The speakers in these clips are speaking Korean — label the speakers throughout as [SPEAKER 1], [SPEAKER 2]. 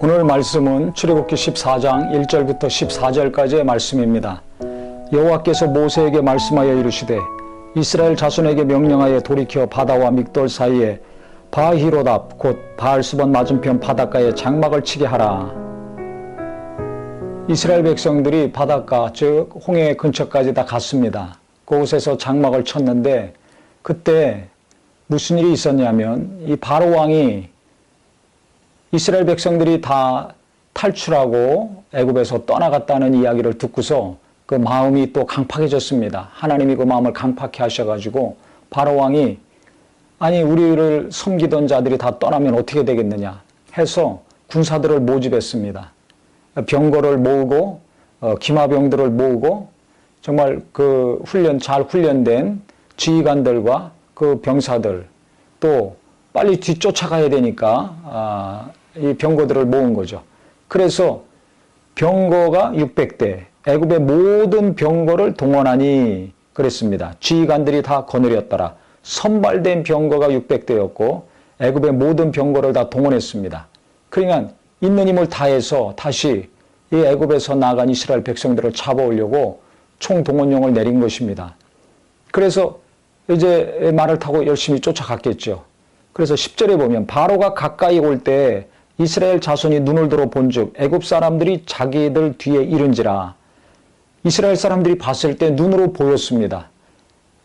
[SPEAKER 1] 오늘 말씀은 출애굽기 14장 1절부터 14절까지의 말씀입니다. 여호와께서 모세에게 말씀하여 이르시되 이스라엘 자손에게 명령하여 돌이켜 바다와 믹돌 사이에 바히로답 곧 바알스본 맞은편 바닷가에 장막을 치게 하라. 이스라엘 백성들이 바닷가 즉 홍해 근처까지 다 갔습니다. 그곳에서 장막을 쳤는데 그때 무슨 일이 있었냐면 이 바로 왕이 이스라엘 백성들이 다 탈출하고 애굽에서 떠나갔다는 이야기를 듣고서 그 마음이 또 강팍해졌습니다. 하나님이 그 마음을 강팍해 하셔가지고 바로 왕이 아니 우리를 섬기던 자들이 다 떠나면 어떻게 되겠느냐 해서 군사들을 모집했습니다. 병거를 모으고 어, 기마병들을 모으고 정말 그 훈련 잘 훈련된 지휘관들과 그 병사들 또 빨리 뒤쫓아가야 되니까 아, 이 병거들을 모은 거죠. 그래서 병거가 600대, 애굽의 모든 병거를 동원하니 그랬습니다. 지휘관들이 다 거느렸더라. 선발된 병거가 600대였고 애굽의 모든 병거를 다 동원했습니다. 그러니까 있는 힘을 다해서 다시 이 애굽에서 나간 이스라엘 백성들을 잡아오려고 총동원령을 내린 것입니다. 그래서 이제 말을 타고 열심히 쫓아갔겠죠. 그래서 10절에 보면 바로가 가까이 올 때 이스라엘 자손이 눈을 들어 본즉 애굽 사람들이 자기들 뒤에 이른지라 이스라엘 사람들이 봤을 때 눈으로 보였습니다.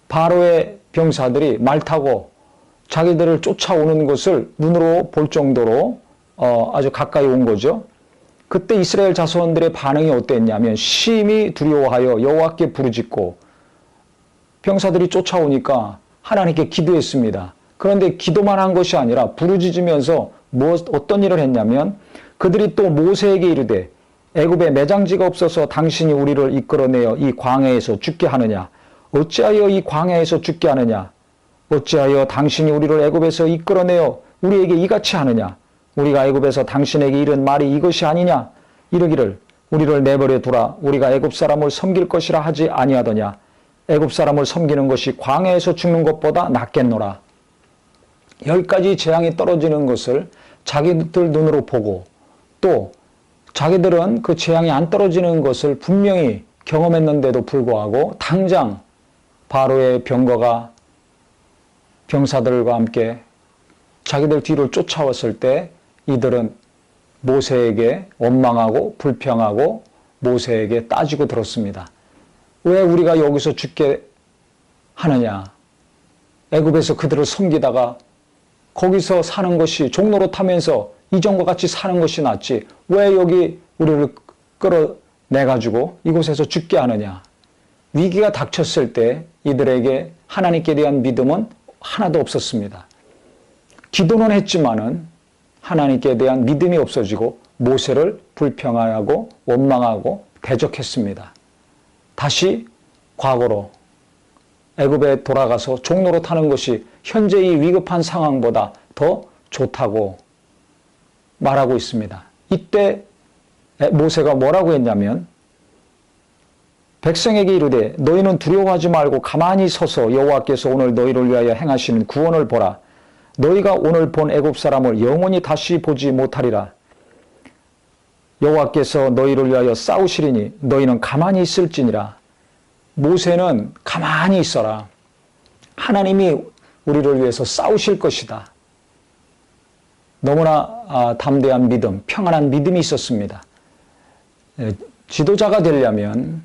[SPEAKER 1] 바로의 병사들이 말 타고 자기들을 쫓아오는 것을 눈으로 볼 정도로 어, 아주 가까이 온 거죠. 그때 이스라엘 자손들의 반응이 어땠냐면 심히 두려워하여 여호와께 부르짖고 병사들이 쫓아오니까 하나님께 기도했습니다. 그런데 기도만 한 것이 아니라 부르짖으면서 뭐 어떤 일을 했냐면 그들이 또 모세에게 이르되 애굽에 매장지가 없어서 당신이 우리를 이끌어내어 이 광야에서 죽게 하느냐? 어찌하여 이 광야에서 죽게 하느냐? 어찌하여 당신이 우리를 애굽에서 이끌어내어 우리에게 이같이 하느냐? 우리가 애굽에서 당신에게 이른 말이 이것이 아니냐? 이르기를 우리를 내버려 두라. 우리가 애굽 사람을 섬길 것이라 하지 아니하더냐? 애굽 사람을 섬기는 것이 광야에서 죽는 것보다 낫겠노라 열 가지 재앙이 떨어지는 것을 자기들 눈으로 보고 또 자기들은 그 재앙이 안 떨어지는 것을 분명히 경험했는데도 불구하고 당장 바로의 병거가 병사들과 함께 자기들 뒤를 쫓아왔을 때 이들은 모세에게 원망하고 불평하고 모세에게 따지고 들었습니다. 왜 우리가 여기서 죽게 하느냐? 애굽에서 그들을 섬기다가 거기서 사는 것이 종로로 타면서 이전과 같이 사는 것이 낫지. 왜 여기 우리를 끌어내가지고 이곳에서 죽게 하느냐. 위기가 닥쳤을 때 이들에게 하나님께 대한 믿음은 하나도 없었습니다. 기도는 했지만은 하나님께 대한 믿음이 없어지고 모세를 불평하고 원망하고 대적했습니다. 다시 과거로 애굽에 돌아가서 종로로 타는 것이 현재 이 위급한 상황보다 더 좋다고 말하고 있습니다. 이때 모세가 뭐라고 했냐면 백성에게 이르되 너희는 두려워하지 말고 가만히 서서 여호와께서 오늘 너희를 위하여 행하시는 구원을 보라. 너희가 오늘 본 애굽 사람을 영원히 다시 보지 못하리라. 여호와께서 너희를 위하여 싸우시리니 너희는 가만히 있을지니라. 모세는 가만히 있어라. 하나님이 우리를 위해서 싸우실 것이다. 너무나 아, 담대한 믿음, 평안한 믿음이 있었습니다. 지도자가 되려면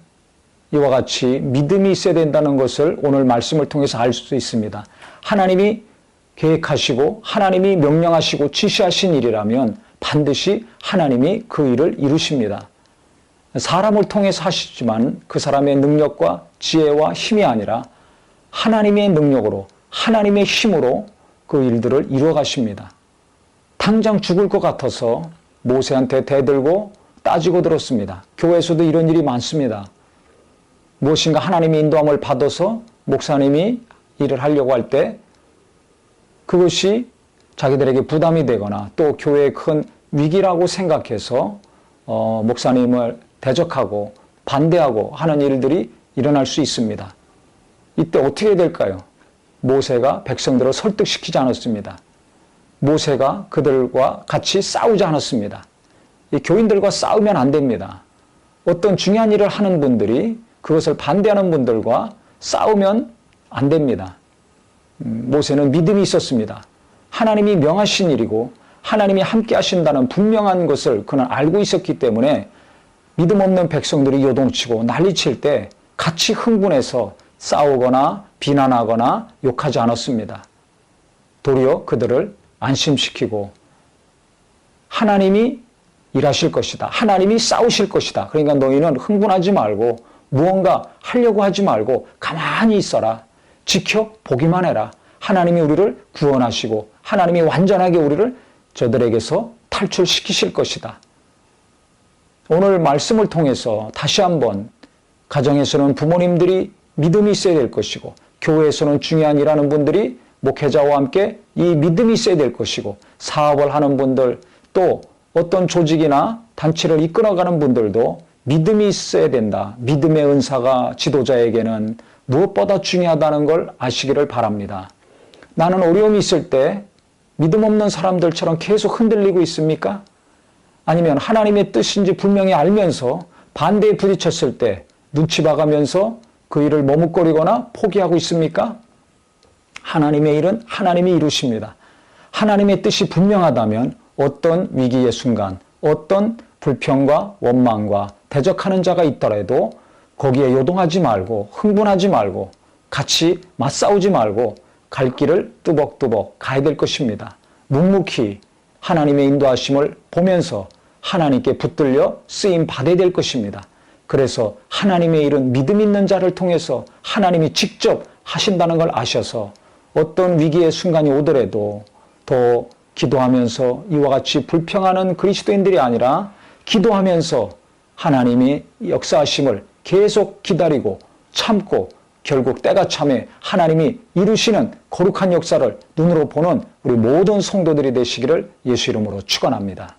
[SPEAKER 1] 이와 같이 믿음이 있어야 된다는 것을 오늘 말씀을 통해서 알 수 있습니다. 하나님이 계획하시고 하나님이 명령하시고 지시하신 일이라면 반드시 하나님이 그 일을 이루십니다. 사람을 통해서 하시지만 그 사람의 능력과 지혜와 힘이 아니라 하나님의 능력으로 하나님의 힘으로 그 일들을 이루어 가십니다. 당장 죽을 것 같아서 모세한테 대들고 따지고 들었습니다. 교회에서도 이런 일이 많습니다. 무엇인가 하나님의 인도함을 받아서 목사님이 일을 하려고 할 때 그것이 자기들에게 부담이 되거나 또 교회의 큰 위기라고 생각해서 어, 목사님을 대적하고 반대하고 하는 일들이 일어날 수 있습니다. 이때 어떻게 될까요? 모세가 백성들을 설득시키지 않았습니다. 모세가 그들과 같이 싸우지 않았습니다. 이 교인들과 싸우면 안 됩니다. 어떤 중요한 일을 하는 분들이 그것을 반대하는 분들과 싸우면 안 됩니다. 음, 모세는 믿음이 있었습니다. 하나님이 명하신 일이고 하나님이 함께 하신다는 분명한 것을 그는 알고 있었기 때문에 믿음 없는 백성들이 요동치고 난리칠 때 같이 흥분해서 싸우거나 비난하거나 욕하지 않았습니다. 도리어 그들을 안심시키고 하나님이 일하실 것이다. 하나님이 싸우실 것이다. 그러니까 너희는 흥분하지 말고 무언가 하려고 하지 말고 가만히 있어라. 지켜 보기만 해라. 하나님이 우리를 구원하시고 하나님이 완전하게 우리를 저들에게서 탈출시키실 것이다. 오늘 말씀을 통해서 다시 한번 가정에서는 부모님들이 믿음이 있어야 될 것이고 교회에서는 중요한 일하는 분들이 목회자와 함께 이 믿음이 있어야 될 것이고 사업을 하는 분들 또 어떤 조직이나 단체를 이끌어가는 분들도 믿음이 있어야 된다. 믿음의 은사가 지도자에게는 무엇보다 중요하다는 걸 아시기를 바랍니다. 나는 어려움이 있을 때 믿음 없는 사람들처럼 계속 흔들리고 있습니까? 아니면 하나님의 뜻인지 분명히 알면서 반대에 부딪혔을 때 눈치 봐가면서 그 일을 머뭇거리거나 포기하고 있습니까? 하나님의 일은 하나님이 이루십니다. 하나님의 뜻이 분명하다면 어떤 위기의 순간, 어떤 불평과 원망과 대적하는 자가 있더라도 거기에 요동하지 말고 흥분하지 말고 같이 맞싸우지 말고 갈 길을 뚜벅뚜벅 가야 될 것입니다. 묵묵히 하나님의 인도하심을 보면서 하나님께 붙들려 쓰임 받아야 될 것입니다. 그래서 하나님의 일은 믿음 있는 자를 통해서 하나님이 직접 하신다는 걸 아셔서 어떤 위기의 순간이 오더라도 더 기도하면서 이와 같이 불평하는 그리스도인들이 아니라 기도하면서 하나님이 역사하심을 계속 기다리고 참고 결국 때가 참에 하나님이 이루시는 거룩한 역사를 눈으로 보는 우리 모든 성도들이 되시기를 예수 이름으로 축원합니다.